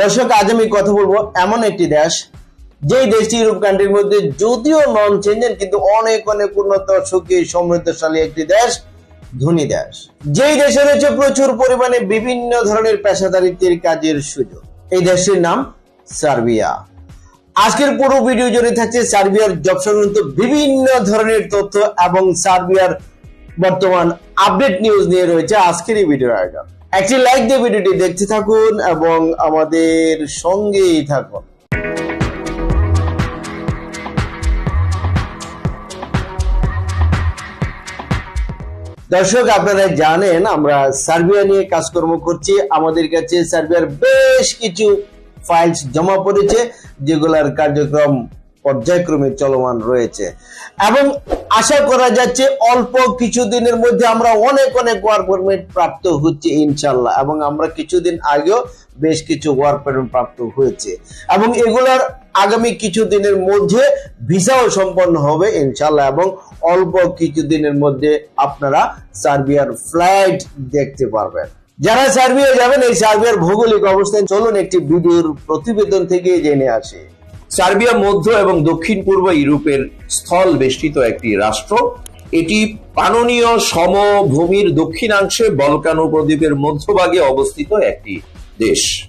দর্শক, আজ আমি কথা বলব এমন একটি দেশ, যেই দেশটি ইউরোপ কান্ট্রির মধ্যে যদিও নন চেঞ্জেন কিন্তু অনেক অনেক উন্নত, সুখী, সমৃদ্ধশালী একটি দেশ, ধনী দেশ। যেই দেশে রয়েছে প্রচুর পরিমাণে বিভিন্ন ধরনের পেশাদারিত্বের কাজের সুযোগ। এই দেশটির নাম সার্বিয়া। আজকের পুরো ভিডিও জুড়ে থাকছে সার্বিয়ার জব সংক্রান্ত বিভিন্ন ধরনের তথ্য এবং সার্বিয়ার বর্তমান আপডেট নিউজ নিয়ে রয়েছে আজকের এই ভিডিওর আয়োজন। একটি লাইক দিয়ে ভিডিওটি দেখতে থাকুন এবং আমাদের সঙ্গেই থাকুন। দর্শক, আপনারা জানেন, আমরা সার্বিয়া নিয়ে কাজকর্ম করছি। আমাদের কাছে সার্বিয়ার বেশ কিছু ফাইলস জমা পড়েছে, যেগুলার কার্যক্রম পর্যায়ক্রমে চলমান রয়েছে। এবং আশা করা যাচ্ছে অল্প কিছু দিনের মধ্যে আমরা অনেক অনেক ওয়ার্ক পারমিট প্রাপ্ত হচ্ছে ইনশাল্লাহ এবং আমরা কিছুদিন আগেও বেশ কিছু ওয়ার্ক পারমিট প্রাপ্ত হয়েছে। এবং এগুলার আগামী কিছু দিনের মধ্যে ভিসাও সম্পন্ন হবে ইনশাল্লাহ এবং অল্প কিছু দিনের মধ্যে আপনারা সার্বিয়ার ফ্লাইট দেখতে পারবেন। যারা সার্বিয়া যাবেন, এই সার্বিয়ার ভৌগোলিক অবস্থান, চলুন একটি ভিডিওর প্রতিবেদন থেকে জেনে আসি। সার্বিয়া মধ্য এবং দক্ষিণ পূর্ব ইউরোপের স্থল বেষ্টিত একটি রাষ্ট্র। এটি পাননীয় সমভূমির দক্ষিণাংশে বলকান উপদ্বীপের মধ্যভাগে অবস্থিত একটি দেশ।